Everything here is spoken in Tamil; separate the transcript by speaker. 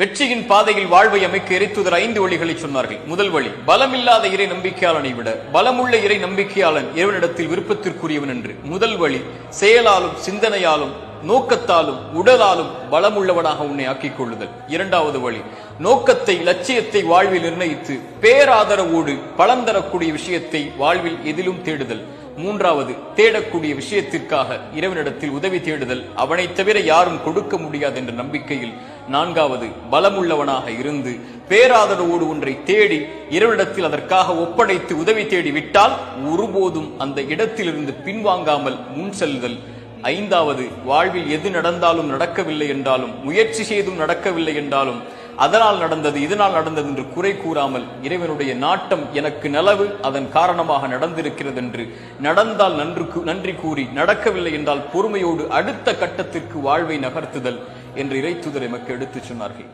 Speaker 1: வெற்றியின் பாதையில் வாழ்வை அமைக்க இறைத்துதர் ஐந்து வழிகளை சொன்னார்கள். முதல் வழி பலமில்லாத இறை நம்பிக்கையாளனை விட பலமுள்ள இறை நம்பிக்கையாளன் இறைவனிடத்தில் விருப்பத்திற்குரியவன் என்று. முதல் வழி செயலாலும் சிந்தனையாலும் நோக்கத்தாலும் உடலாலும் பலமுள்ளவனாக உன்னை ஆக்கிக் கொள்ளுதல் இரண்டாவது வழி நோக்கத்தை லட்சியத்தை வாழ்வில் நிர்ணயித்து பேராதரவோடு பலன் தரக்கூடிய விஷயத்தை வாழ்வில் எதிலும் தேடுதல். மூன்றாவது தேடக்கூடிய விஷயத்திற்காக இறைவனிடத்தில் உதவி தேடுதல். அவனைத் தவிர யாரும் கொடுக்க முடியாது என்ற நம்பிக்கையில் நான்காவது பலமுள்ளவனாக இருந்து பேராதரவோடு ஒன்றை தேடி இறைவனிடத்தில் அதற்காக ஒப்படைத்து உதவி தேடி விட்டால் ஒருபோதும் அந்த இடத்திலிருந்து பின்வாங்காமல் முன் செல்தல் ஐந்தாவது வாழ்வில் எது நடந்தாலும் நடக்கவில்லை என்றாலும் முயற்சி செய்தும் நடக்கவில்லை என்றாலும் அதனால் நடந்தது இதனால் நடந்தது என்று குறை கூறாமல் இறைவனுடைய நாட்டம் எனக்கு நலவு அதன் காரணமாக நடந்திருக்கிறது என்று நடந்தால் நன்று நன்றி கூறி நடக்கவில்லை என்றால் பொறுமையோடு அடுத்த கட்டத்திற்கு வாழ்வை நகர்த்துதல் என்று இறைத்துதர் எமக்கு எடுத்துச் சொன்னார்கள்.